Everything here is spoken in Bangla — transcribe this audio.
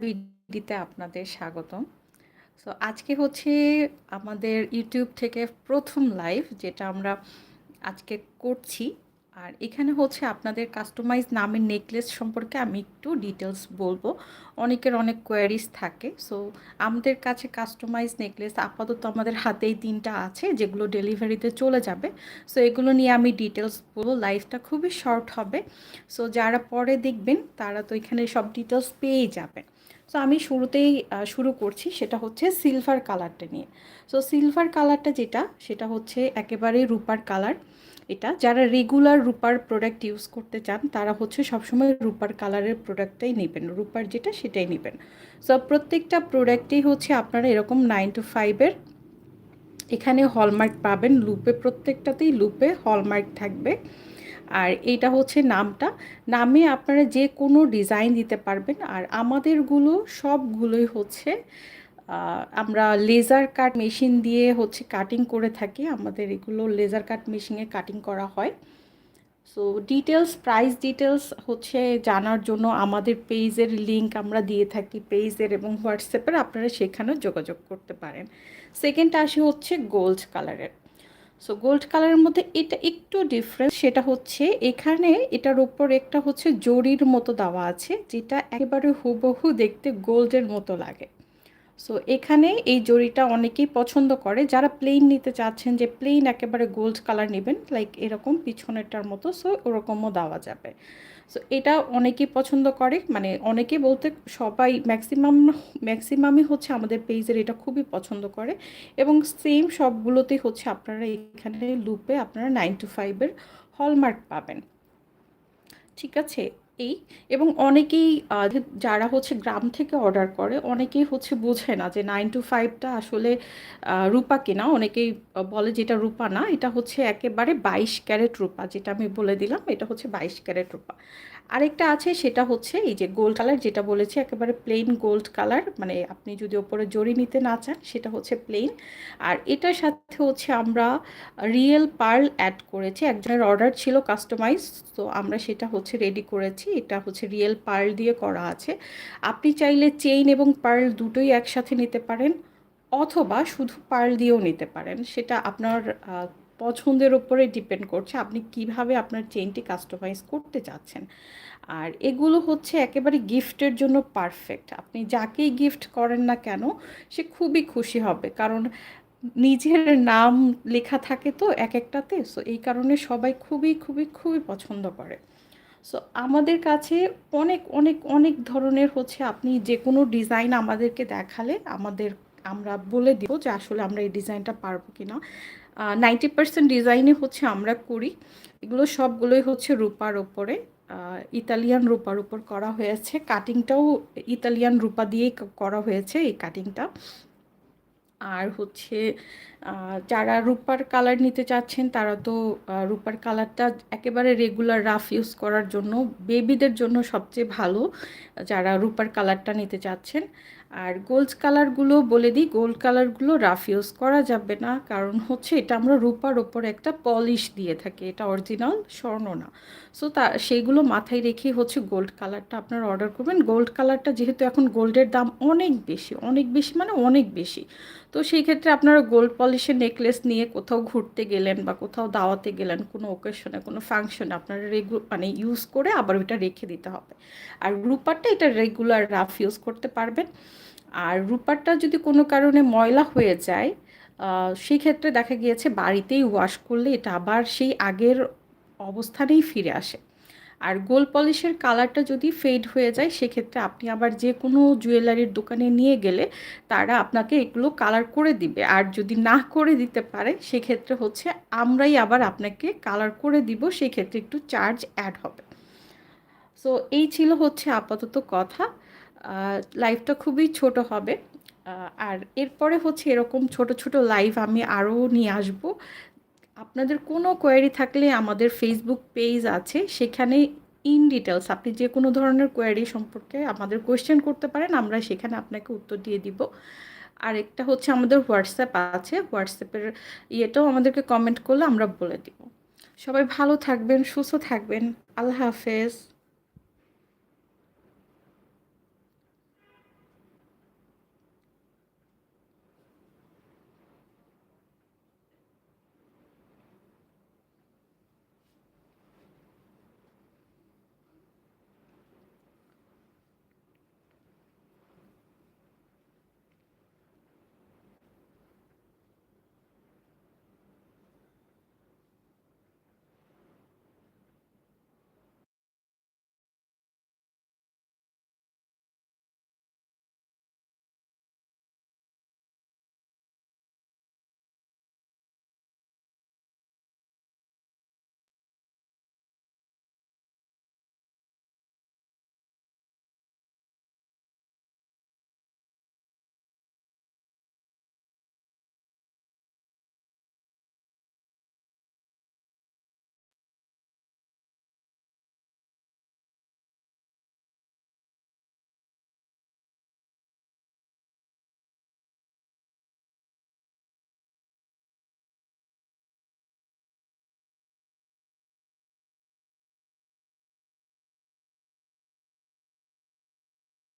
বিডিতে আপনাদের স্বাগতম। সো আজকে হচ্ছে আমাদের ইউটিউব থেকে প্রথম লাইভ যেটা আমরা আজকে করছি। আর এখানে হচ্ছে আপনাদের কাস্টমাইজ নামের নেকলেস সম্পর্কে আমি একটু ডিটেলস বলব। অনেকের অনেক কোয়েরিজ থাকে। সো আমাদের কাছে কাস্টমাইজ নেকলেস আপাতত আমাদের হাতেই তিনটা আছে যেগুলো ডেলিভারিতে চলে যাবে। সো এগুলো নিয়ে আমি ডিটেলস বলব। লাইভটা খুবই শর্ট হবে। সো যারা পরে দেখবেন তারা তো এখানে সব ডিটেলস পেয়েই যাবেন। সো আমি শুরুতেই শুরু করছি সেটা হচ্ছে সিলভার কালারটা নিয়ে। সো সিলভার কালারটা যেটা, সেটা হচ্ছে একেবারে রূপার কালার। এটা যারা রেগুলার রূপার প্রোডাক্ট ইউজ করতে চান, তারা হচ্ছে সবসময় রূপার কালারের প্রোডাক্টটাই নেবেন রূপার যেটা, সেটাই নেবেন সো প্রত্যেকটা প্রোডাক্টেই হচ্ছে আপনারা এরকম নাইন টু ফাইভের এখানে হলমার্ক পাবেন লুপে প্রত্যেকটাতেই লুপে হলমার্ক থাকবে আর এইটা হচ্ছে নামটা। নামে আপনারা যে কোনো ডিজাইন দিতে পারবেন। আর আমাদেরগুলো সবগুলোই হচ্ছে আমরা লেজার কাট মেশিন দিয়ে হচ্ছে কাটিং করে থাকি। আমাদের এগুলো লেজার কাট মেশিনে কাটিং করা হয়। সো ডিটেলস প্রাইস ডিটেলস হচ্ছে জানার জন্য আমাদের পেজের লিঙ্ক আমরা দিয়ে থাকি পেজের এবং হোয়াটসঅ্যাপের আপনারা সেখানেও যোগাযোগ করতে পারেন। সেকেন্ড আসি হচ্ছে গোল্ড কালারের সো গোল্ড কালারের মধ্যে এটা একটু ডিফারেন্স সেটা হচ্ছে এখানে এটার উপর একটা হচ্ছে জরির মতো দেওয়া আছে, যেটা একেবারে হুবহু দেখতে গোল্ডের মতো লাগে। সো এখানে এই জরিটা অনেকেই পছন্দ করে। যারা প্লেন নিতে চাচ্ছেন যে প্লেন একেবারে গোল্ড কালার নেবেন লাইক এরকম পিছনেরটার মতো সো ওরকমও দেওয়া যাবে। সো এটা অনেকে পছন্দ করে মানে অনেকে বলতে সবাই ম্যাক্সিমাম ম্যাক্সিমামই হচ্ছে আমাদের পেজের এটা খুবই পছন্দ করে এবং সেম সবগুলোতেই হচ্ছে আপনারা এখানে লুপে আপনারা নাইন টু ফাইভের হলমার্ক পাবেন। ঠিক আছে? এই এবং অনেকেই যারা হচ্ছে গ্রাম থেকে অর্ডার করে, অনেকেই হচ্ছে বোঝে না যে নাইন টু ফাইভটা আসলে রূপা কিনা। অনেকেই বলে যেটা রূপা না, এটা হচ্ছে একেবারে বাইশ ক্যারেট রূপা, যেটা আমি বলে দিলাম, এটা হচ্ছে বাইশ ক্যারেট রূপা। আরেকটা আছে, সেটা হচ্ছে এই যে গোল্ড কালার যেটা বলেছি, একেবারে প্লেন গোল্ড কালার মানে আপনি যদি ওপরে জড়ি নিতে না চান, সেটা হচ্ছে প্লেন আর এটার সাথে হচ্ছে আমরা রিয়েল পার্ল অ্যাড করেছি, একজনের অর্ডার ছিল কাস্টমাইজ তো আমরা সেটা হচ্ছে রেডি করেছি। এটা হচ্ছে রিয়েল পার্ল দিয়ে করা আছে। আপনি চাইলে চেইন এবং পার্ল দুটোই একসাথে নিতে পারেন, অথবা শুধু পার্ল দিয়েও নিতে পারেন। সেটা আপনার পছন্দের ওপরে ডিপেন্ড করছে, আপনি কীভাবে আপনার চেইনটি কাস্টমাইজ করতে চাচ্ছেন। আর এগুলো হচ্ছে একেবারে গিফটের জন্য পারফেক্ট আপনি যাকেই গিফট করেন না কেন, সে খুবই খুশি হবে। কারণ নিজের নাম লেখা থাকে তো এক একটাতে সো এই কারণে সবাই খুবই খুবই খুবই পছন্দ করে। সো আমাদের কাছে অনেক অনেক অনেক ধরনের হচ্ছে আপনি যে কোনো ডিজাইন আমাদেরকে দেখালে আমাদের, আমরা বলে দিব যে আসলে আমরা এই ডিজাইনটা পারব কি না নাইনটি পার্সেন্ট ডিজাইনে হচ্ছে আমরা করি। এগুলো সবগুলোই হচ্ছে রূপার ওপরে। ইতালিয়ান রূপার উপর করা হয়েছে। কাটিংটাও ইতালিয়ান রূপা দিয়েই করা হয়েছে এই কাটিংটা আর হচ্ছে যারা রূপার কালার নিতে চাচ্ছেন, তারা তো রূপার কালারটা একেবারে রেগুলার রাফ ইউজ করার জন্য বেবিদের জন্য সবচেয়ে ভালো, যারা রূপার কালারটা নিতে চাচ্ছেন। আর গোল্ড কালারগুলো বলে দিই গোল্ড কালারগুলো রাফ ইউজ করা যাবে না। কারণ হচ্ছে এটা আমরা রূপার ওপর একটা পলিশ দিয়ে থাকি, এটা অরিজিনাল স্বর্ণ না। সো তা সেইগুলো মাথায় রেখে হচ্ছে গোল্ড কালারটা আপনারা অর্ডার করবেন। গোল্ড কালারটা যেহেতু এখন গোল্ডের দাম অনেক বেশি অনেক বেশি মানে অনেক বেশি। তো সেই ক্ষেত্রে আপনারা গোল্ড পলিশের নেকলেস নিয়ে কোথাও ঘুরতে গেলেন বা কোথাও দাওয়াতে গেলেন, কোনো ওকেশনে কোনো ফাংশনে আপনারা রেগু মানে ইউজ করে আবার ওইটা রেখে দিতে হবে। আর রূপারটা এটা রেগুলার রাফ ইউজ করতে পারবেন। আর রূপারটা যদি কোনো কারণে ময়লা হয়ে যায় সেই ক্ষেত্রে দেখা গিয়েছে বাড়িতেই ওয়াশ করলে এটা আবার সেই আগের অবস্থানেই ফিরে আসে। আর গোল পলিশের কালারটা যদি ফেড হয়ে যায়, সেক্ষেত্রে আপনি আবার যে কোনো জুয়েলারির দোকানে নিয়ে গেলে তারা আপনাকে এগুলো কালার করে দিবে। আর যদি না করে দিতে পারে, সেক্ষেত্রে হচ্ছে আমরাই আবার আপনাকে কালার করে দিব, সেক্ষেত্রে একটু চার্জ অ্যাড হবে। সো এই ছিল হচ্ছে আপাতত কথা। লাইভটা খুবই ছোট হবে। আর এরপরে হচ্ছে এরকম ছোট ছোট লাইভ আমি আরও নিয়ে আসব। আপনাদের কোনো কোয়ারি থাকলে আমাদের ফেসবুক পেজ আছে, সেখানে ইন ডিটেলস আপনি যে কোনো ধরনের কোয়ারি সম্পর্কে আমাদের কোয়েশ্চেন করতে পারেন, আমরা সেখানে আপনাকে উত্তর দিয়ে দিব। আর একটা হচ্ছে আমাদের হোয়াটসঅ্যাপ আছে হোয়াটসঅ্যাপের ইয়েটাও আমাদেরকে কমেন্ট করলে আমরা বলে দিব। সবাই ভালো থাকবেন, সুস্থ থাকবেন, আল্লাহ হাফেজ।